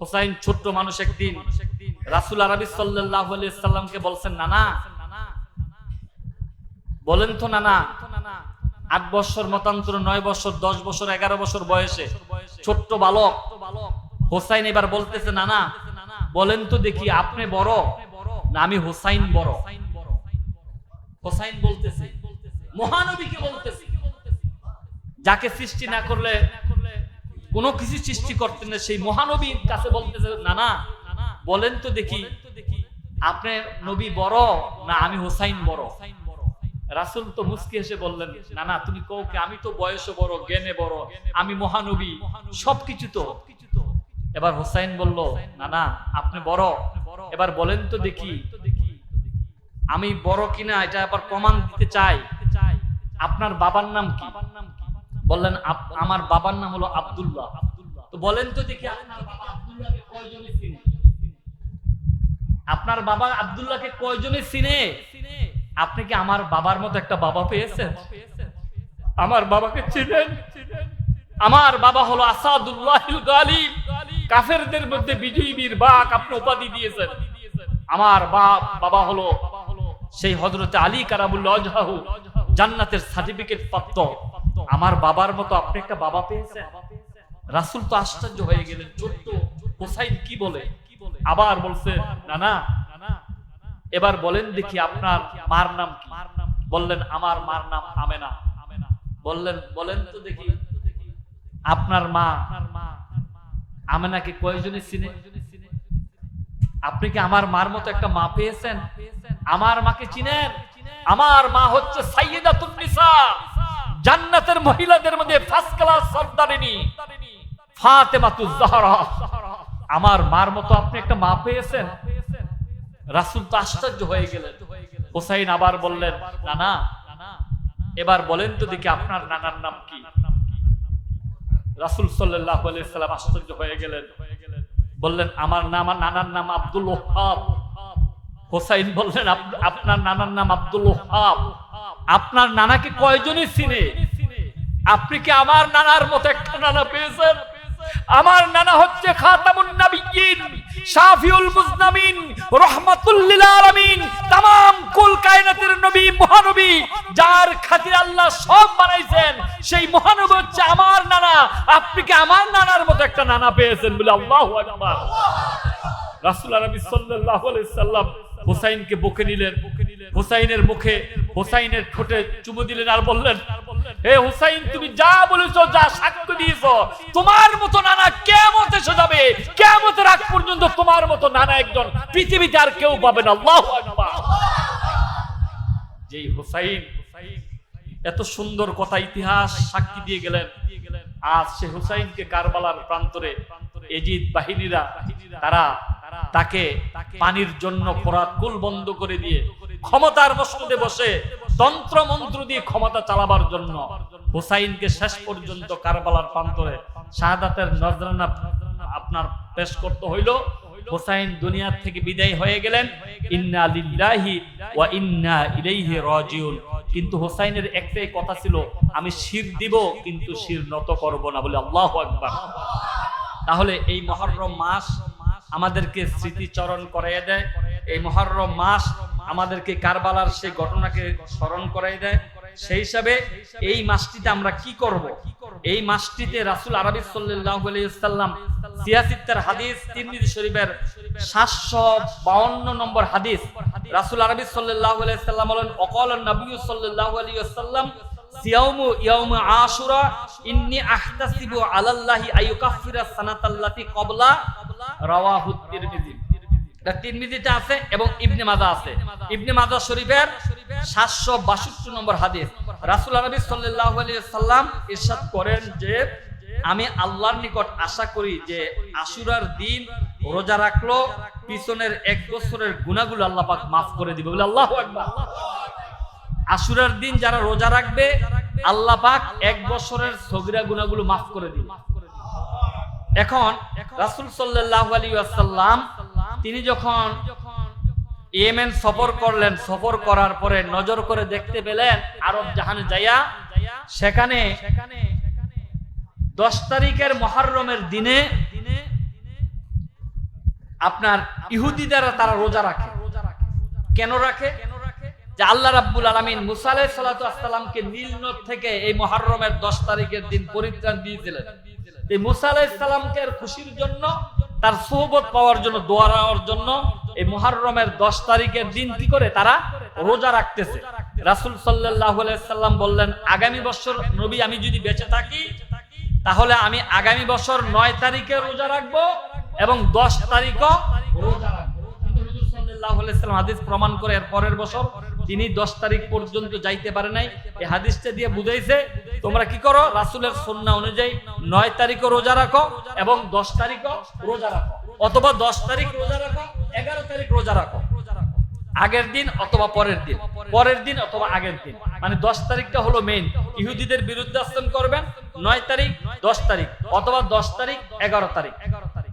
হোসাইন ছোট্ট মানুষ একদিন রাসুল আরবি সাল্লাহ সাল্লামকে বলছেন, নানা, বলেন তো নানা, আট বছর মতান্তর নয় বছর, দশ বছর, এগারো বছর বয়সে ছোট্ট বালক হোসাইন এবার বলতেছে, নানা, বলেন তো দেখি আপনি বড় না আমি হোসাইন বড়? হোসাইন বলতেছে, মহানবীকে বলতেছে, যাকে সৃষ্টি না করলে কোনো কিছু সৃষ্টি করতেন না, সেই মহানবীর কাছে বলতেছে নানা বলেন তো দেখি, আপনি নবী বড় না আমি হোসাইন বড়? রাসুল তো মুসকি এসে বললেন, না না, তুমি কৌকে আমি তো বয়সে বড়, জ্ঞানে বড়, আমি মহানবী, সবকিছু তো। এবার হোসাইন বলল, না না, আপনি বড়, এবার বলেন তো দেখি, আমি বড় কিনা, এটা আবার প্রমাণ দিতে চাই, আপনার বাবার নাম কি? বললেন আমার বাবার নাম হলো আব্দুল্লাহ। তো বলেন তো দেখি আপনার বাবা আব্দুল্লাহকে কয়জনে চিনে কয়জনে চিনে? আপনি কি আমার বাবার মতো একটা বাবা পেয়েছেন? আমার বাবাকে চিনেন? আমার বাবা হলো আসাদুল্লাহ গালিব। কাফেরদের মধ্যে বিজয়ী বীর বাক আপনি উপাধি দিয়েছেন। আমার বাপ বাবা হলো সেই হজরতে আলী কারাবুল্লাহ জান্নাতের সার্টিফিকেট প্রাপ্ত। আমার বাবার মতো আপনি একটা বাবা পেয়েছেন? রাসূল তো আশ্চর্য হয়ে গেলেন। ছোট্ট হোসাইন কি বলে? আবার বলছে না না এবার বলেন দেখি আপনার মার নাম কি? বললেন, আমার মার নাম আমেনা। বললেন, বলেন তো দেখি, আপনার মা আমেনাকে কয়জনে চিনে? আপনি কি আমার মার মতো একটা মা পেয়েছেন? আমার মাকে চিনেন? আমার মা হচ্ছে সাইয়েদাতুন নিসা। জান্নাতের মহিলাদের মধ্যে ফার্স্ট ক্লাস সর্দারিনী ফাতেমাতুজ জাহরা। আমার মার মতো আপনি একটা মা পেয়েছেন? রাসূল তো আশ্চর্য হয়ে গেলেন। হোসাইন আবার বললেন, নানা, এবার বলেন তো দেখি আপনার নানার নাম কি? রাসূল আলাইহি সাল্লাম আশ্চর্য হয়ে গেলেন। বললেন, আমার নাম, নানার নাম আব্দুল ওহাব। হোসাইন বললেন, "আপ- আপনার নানার নাম আব্দুল ওহাব। আপনার নানাকে কয়জনই চিনে? আপনি কি আমার নানার মতো একটা নানা পেয়েছেন? আমার নানা হচ্ছে খাতামুন নাবিয়িন শাফিউল মুজনামিন আলামিন কুল কায়নাতের নবী, মহানবী, যার আল্লাহ সব বানাইছেন। সেই মহানবী হচ্ছে আমার নানা। আপনি কি আমার নানার মতো একটা নানা পেয়েছেন বলে আল্লাহু আকবার? রাসূল আরবি সাল্লাল্লাহু আলাইহি সাল্লাম হোসাইনকে বকে নিলেন। হোসাইনের মুখে হোসাইনের ঠোঁটে চুমু দিলেন আর বললেন হে হুসাইন, তুমি যা বলেছ, যা সাক্ষ্য দিয়েছ, তোমার মতো নানা এসে যাবে। পর্যন্ত তোমার মতো নানা একজন পৃথিবীতে আর কেউ পাবে না। আল্লাহু হুসাইন, এত সুন্দর কথা, ইতিহাস সাক্ষী দিয়ে গেলেন। আজ সে হুসাইনকে কারবালার প্রান্তরে এজিদ বাহিনীরা, তারা তাকে পানির জন্য ফোরাত কুল বন্ধ করে দিয়ে ক্ষমতার মসনদে বসে তন্ত্র মন্ত্র দিয়ে ক্ষমতা চালাবার জন্য হুসাইনকে শেষ পর্যন্ত কারবালার প্রান্তরে শাহাদাতের নজরানা আপনার পেশ করতে হইল। হোসাইন দুনিয়ার থেকে বিদায় হয়ে গেলেন। ইন্না লিল্লাহি ওয়া ইন্না ইলাইহি রাজিউন। কিন্তু হোসাইনের একটাই কথা ছিল, আমি শির দিব কিন্তু শির নত করব না বলে আল্লাহু আকবার। তাহলে এই মহররম মাস আমাদেরকে স্মৃতিচরণ করাইয়া দেয়। এই মহররম মাস আমাদেরকে কারবালার সেই ঘটনাকে স্মরণ করাই দেয়। সেই হিসাবে এই মাসটিতে আমরা কি করব? এই মাসটিতে রাসূল আরবি সাল্লাম সিয়াসিত্তার হাদিস, তিরমিজি শরীফের 752 নম্বর হাদিস রাসূল আরবি সাল্লাল্লাহু আলাইহি সাল্লাম বলেন, অকাল নবী সাল্লাল্লাহু আলাইহি ওয়াসাল্লাম, সিয়াউমু ইয়াউমু আশুরা, ইন্নী আহতাসিবু তিরমিজিতে আছে এবং ইবনে মাজা আছে। ইবনে মাজা শরীফের 762 নম্বর হাদিস। রাসূল আলাইহি সাল্লাম ইরশাদ করেন যে, আমি আল্লাহর নিকট আশা করি যে আশুরার দিন রোজা রাখল, পিছনের এক বছরের গুনাহগুলো আল্লাহ পাক মাফ করে দিবে। বলে আল্লাহু আশুরার দিন যারা রোজা রাখবে, আল্লাহ পাক এক বছরের সগিরা গুনাহগুলো মাফ করে দিবে। এখন রাসূল সাল্লাল্লাহু আলাইহি ওয়াসাল্লাম তিনি যখন ইয়েমেন সফর করলেন, সফর করার পরে নজর করে দেখতে পেলেন আরব জাহানে যাইয়া, সেখানে দশ তারিখের মহারমের দিনে আপনার ইহুদিদের তারা রোজা রাখে। কেন রাখে? যে আল্লাহ রাব্বুল আলামিন মুসা আলাইহিস সালাতু আসসালামকে নীল নদ থেকে এই মহারমের দশ তারিখের দিন পরিত্রাণ দিয়েছিলেন। এই মুসা আলাইহিস সালামকে খুশির জন্য তার সোহবত পাওয়ার জন্য, দোয়া নেওয়ার জন্য এই মুহররমের 10 তারিখের দিন কি করে তারা রোজা রাখতেছে? রাসূল সাল্লাম বললেন, আগামী বছর নবী, আমি যদি বেঁচে থাকি, তাহলে আমি আগামী বছর নয় তারিখে রোজা রাখব এবং 10 তারিখও রোজা রাখব। হাদিস প্রমাণ করে এর পরের বছর তিনি 10 তারিখ পর্যন্ত যাইতে পারে নাই। এই হাদিসটা দিয়ে বুঝাইছে, তোমরা কি করো? রাসূলের সুন্নাহ অনুযায়ী নয় তারিখও রোজা রাখো এবং 10 তারিখও রোজা রাখো। অথবা 10 তারিখ রোজা রাখো 11 তারিখ রোজা রাখো। আগের দিন অথবা পরের দিন পরের দিন অথবা আগের দিন। মানে দশ তারিখটা হলো মেইন ইহুদিদের বিরুদ্ধে আস্থান করবেন, নয় তারিখ, দশ তারিখ, অথবা দশ তারিখ, এগারো তারিখ।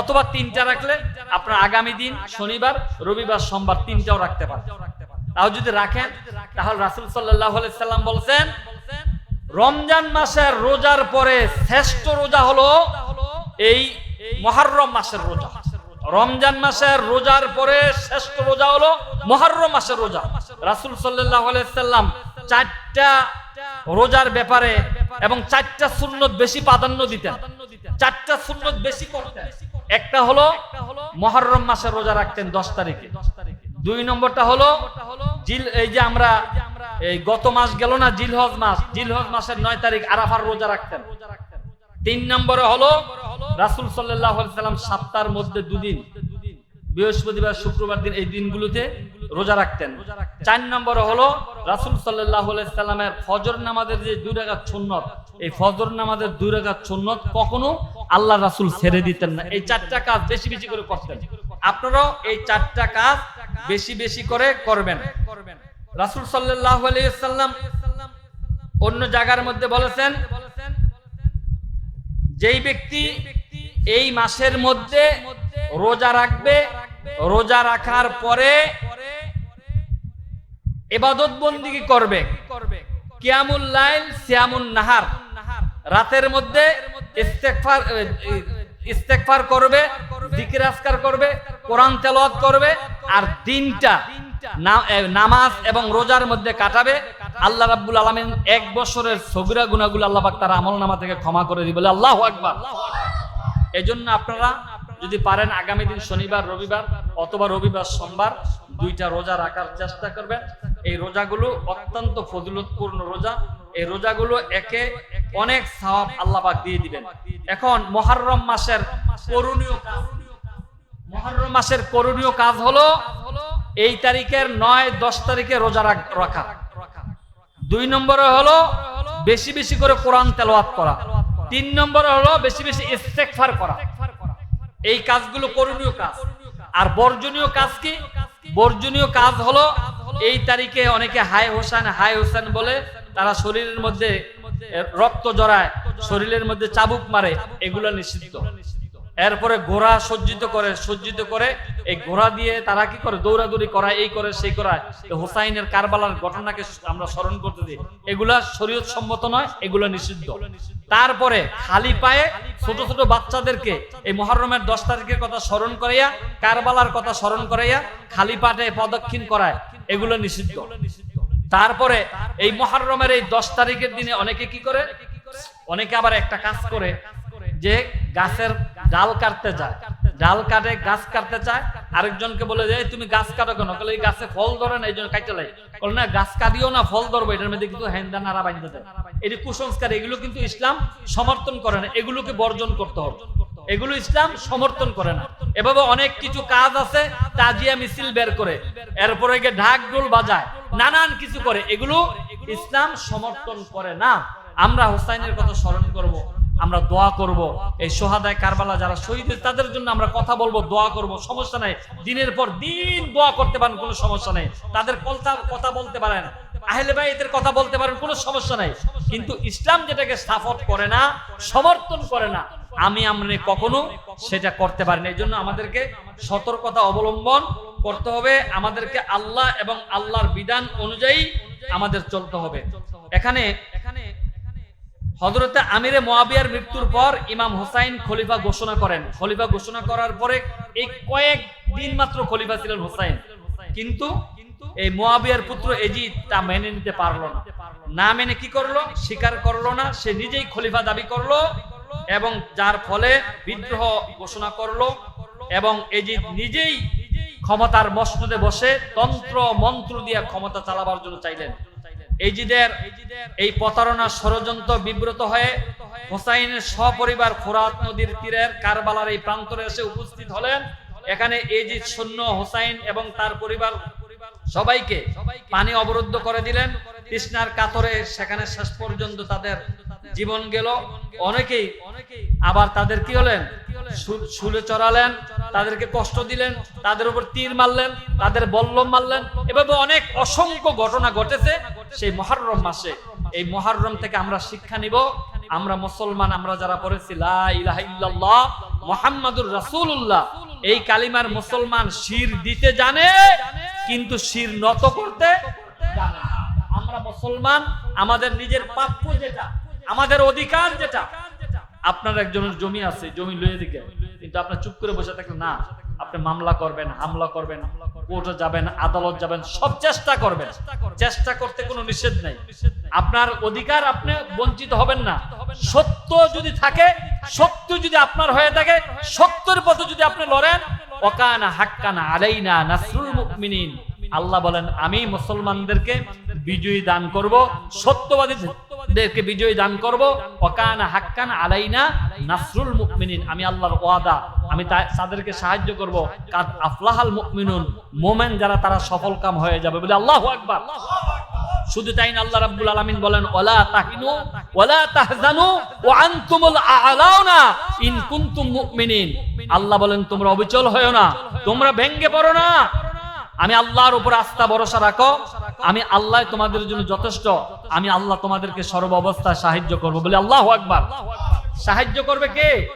অথবা তিনটা রাখলে আপনার আগামী দিন, শনিবার, রবিবার, সোমবার তিনটাও রাখতে পারেন। তাও যদি রাখেন, তাহলে রাসুল সাল্লাহ সাল্লাম বলছেন, রমজান মাসের রোজার পরে শ্রেষ্ঠ রোজা হলো এই মহারম মাসের রোজা। রমজান মাসের রোজার পরে শ্রেষ্ঠ রোজা হলো মহারম মাসের রোজা। রাসুল সাল্লাহ সাল্লাম চারটা রোজার ব্যাপারে এবং চারটা সুন্নত বেশি প্রাধান্য দিতেন। চারটা সুন্নত বেশি করতেন। একটা হলো মহরম মাসের রোজা রাখতেন দশ তারিখে। দুই নম্বরটা হলো জিল, এই যে আমরা, এই গত মাস গেল না, জিলহজ মাস। জিলহজ মাসের নয় তারিখ আরাফার রোজা রাখতেন। তিন নম্বরে হলো রাসুল সাল্লাম সপ্তাহের মধ্যে দুদিন, বৃহস্পতিবার, শুক্রবার দিন এই দিনগুলোতে রোজা রাখতেন। চার নম্বরে হলো রাসুল সাল্লামের ফজর নামাজের যে দুই রাখার সুন্নত, এই ফজর নামাজের দুই রাখার সুন্নত কখনো আল্লাহ রাসুল ছেড়ে দিতেন না। এই চারটা কাজ বেশি বেশি করে করতেন। আপনারাও এই চারটা কাজ বেশি বেশি করে করবেন। রাসুল সাল্লাহ সাল্লাম অন্য জায়গার মধ্যে বলেছেন, যেই ব্যক্তি এই মাসের মধ্যে রোজা রাখবে, রোজা রাখার পরে এবাদত বন্দিগি করবে? কিয়ামুল লাইল সিয়ামুল নাহার। রাতের মধ্যে ইস্তেগফার ইস্তেগফার করবে, জিকির আজকার করবে, কোরআন তেলাওয়াত করবে, আর দিনটা নামাজ এবং রোজার মধ্যে কাটাবে। আল্লাহ রাব্বুল আলামিন এক বছরের সগিরা গুনাহগুলো আল্লাহ পাক তার আমল নামা থেকে ক্ষমা করে দিবে আল্লাহু আকবার। এজন্য আপনারা যদি পারেন আগামী দিন শনিবার, রবিবার অথবা রবিবার সোমবার দুইটা রোজা রাখার চেষ্টা করবেন। এই রোজাগুলো অত্যন্ত ফজিলতপূর্ণ রোজা। এই রোজাগুলো একে অনেক সওয়াব আল্লাহ পাক দিয়ে দিবেন। এখন মুহররম মাসের করণীয় কাজ। মুহররম মাসের করণীয় কাজ হলো এই তারিখের নয়, দশ তারিখে রোজা রাখা দুই নম্বরে হলো বেশি বেশি করে কোরআন তেলাওয়াত করা। তিন নম্বরে হলো বেশি বেশি ইস্তেগফার করা। এই কাজগুলো করণীয় কাজ। আর বর্জনীয় কাজ কি? বর্জনীয় কাজ হলো এই তারিখে অনেকে হাই হোসেন হাই হোসেন বলে তারা শরীরের মধ্যে রক্ত জড়ায়, শরীরের মধ্যে চাবুক মারে, এগুলো নিষিদ্ধ। এরপরে ঘোড়া সজ্জিত করে সজ্জিত করে এই ঘোড়া দিয়ে তারা কি করে? দৌড়াদৌড়ি করায়, এই করে, সেই করায়। হোসাইনের কারবালার ঘটনাকে আমরা স্মরণ করতে দিই। এগুলা শরীয়ত সম্মত নয়, এগুলো নিষিদ্ধ। তারপরে খালি পায়ে ছোট ছোট বাচ্চাদেরকে এই মহরমের দশ তারিখের কথা স্মরণ করাইয়া, কারবালার কথা স্মরণ করাইয়া খালি পাটে প্রদক্ষিণ করায়, এগুলো নিষিদ্ধ। তারপরে এই মহরমের এই দশ তারিখের দিনে অনেকে কি করে? অনেকে আবার একটা কাজ করে যে গাছের ডাল কাটতে যায়। ডাল কাটে, গাছ কাটতে চায়, আরেকজনকে বলে যে তুমি গাছ কাটো কেন? বলে এই গাছে ফল ধরে না, এই জন্য কাটতে লাগে বলে না, গাছ কাটিও না, ফল ধরবো। এটার মধ্যে কিন্তু হ্যান্ডা নাড়া বাঁধতে দেয়। এটি কুসংস্কার, এগুলো কিন্তু ইসলাম সমর্থন করে না। এগুলোকে বর্জন করতে হবে। এগুলো ইসলাম সমর্থন করে না। এভাবে অনেক কিছু কাজ আছে, তাজিয়া মিছিল বের করে, এরপরে গিয়ে ঢাক ঢোল বাজায়, নানান কিছু করে। এগুলো ইসলাম সমর্থন করে না। আমরা হোসাইনের কথা স্মরণ করব। আমরা দোয়া করব। এই সোহাদায় কারবালা যারা শহীদ তাদের জন্য আমরা কথা বলব, দোয়া করব, সমস্যা নাই। দিনের পর দিন দোয়া করতে পারেন, কোনো সমস্যা নেই। তাদের কথা কথা বলতে পারেন। আহলে এদের কথা বলতে পারেন, কোনো সমস্যা নাই। কিন্তু ইসলাম যেটাকে সাপোর্ট করে না, সমর্থন করে না, আমি আমরা কখনো সেটা করতে পারি না। এই জন্য আমাদেরকে সতর্কতা অবলম্বন করতে হবে। আমাদেরকে আল্লাহ এবং আল্লাহর বিধান অনুযায়ী আমাদের চলতে হবে। এখানে হজরতে আমিরে মোয়াবিয়ার মৃত্যুর পর ইমাম হোসাইন খলিফা ঘোষণা করেন। খলিফা ঘোষণা করার পরে এই কয়েক দিন মাত্র খলিফা ছিলেন হোসাইন। কিন্তু এই মোয়াবিয়ার পুত্র এজিদ তা মেনে নিতে পারল না। না মেনে কি করল? স্বীকার করল না। সে নিজেই খলিফা দাবি করল এবং যার ফলে বিদ্রোহ ঘোষণা করল এবং এজিদ নিজেই ক্ষমতার মসনদে বসে তন্ত্র মন্ত্র দিয়ে ক্ষমতা চালাবার জন্য চাইলেন। এজিদের এই প্রতারণা ষড়যন্ত্র বিব্রত হয়ে হোসাইনের সপরিবার ফোরাত নদীর তীরের কারবালার এই প্রান্তরে এসে উপস্থিত হলেন। এখানে এজিদ, সৈন্য, হোসাইন এবং তার পরিবার সবাইকে পানি অবরুদ্ধ করে দিলেন। কৃষ্ণার কাতরে সেখানে শেষ পর্যন্ত তাদের জীবন গেল, অনেকেই আবার তাদের কি হলেন? শুলে চড়ালেন, তাদেরকে কষ্ট দিলেন, তাদের উপর তীর মারলেন, তাদের বল্লম মারলেন। এভাবে অনেক অসংখ্য ঘটনা ঘটেছে। সেই মহারম মাসে, এই মহারম থেকে আমরা শিক্ষা নিব। আমরা মুসলমান, আমরা যারা পড়েছি, লা ইলাহা ইল্লাল্লাহ, মুহাম্মাদুর রাসূলুল্লাহ। এই কালিমার মুসলমান শির দিতে জানে, কিন্তু শির নত করতে জানে আমরা মুসলমান, আমাদের নিজের প্রাপ্য যেটা আমাদের অধিকার যেটা, আপনার একজনের জমি আছে, জমি লয়ে দিকে, কিন্তু আপনার চুপ করে বসে থাকলে না, আপনি মামলা করবেন, হামলা করবেন, কোর্টে যাবেন, আদালত যাবেন, সব চেষ্টা করবেন। চেষ্টা করতে কোনো নিষেধ নাই। আপনার অধিকার আপনি বঞ্চিত হবেন না। সত্য যদি থাকে, সত্য যদি আপনার হয়ে থাকে, সত্যের পথে যদি আপনি লড়েন, ওকানা হাক্কানা আলাইনা নাসরুল মুমিনিন। আল্লাহ বলেন, আমি মুসলমানদেরকে বিজয়ী দান করব সত্যবাদীদেরকে বিজয়ী দান করব। ওকানা হাক্কান আলাইনা নাসরুল মুমিনিন। আমি আল্লাহর ওয়াদা, আমি তাদেরকে সাহায্য করব। কাদ আফলাহাল মুমিনুন। মোমেন যারা, তারা সফল কাম হয়ে যাবে বলে আল্লাহু আকবার। শুধু তাই না, আল্লাহ রাব্বুল আলামিন বলেন, ওয়ালা তাহিনু, ওয়ালা তাহজানু, ওয়া আনতুমুল আ'লাউনা ইন কুনতুম মুমিনিন। আল্লাহ বলেন, তোমরা অবিচল হয়ো না। তোমরা ভেঙ্গে পড়ো না। আমি আল্লাহর উপর আস্থা, ভরসা রাখো। আমি আল্লাহ তোমাদের জন্য যথেষ্ট। আমি আল্লাহ তোমাদেরকে সর্ব অবস্থায় সাহায্য করব। বলে আল্লাহ আকবার। সাহায্য করবে কে?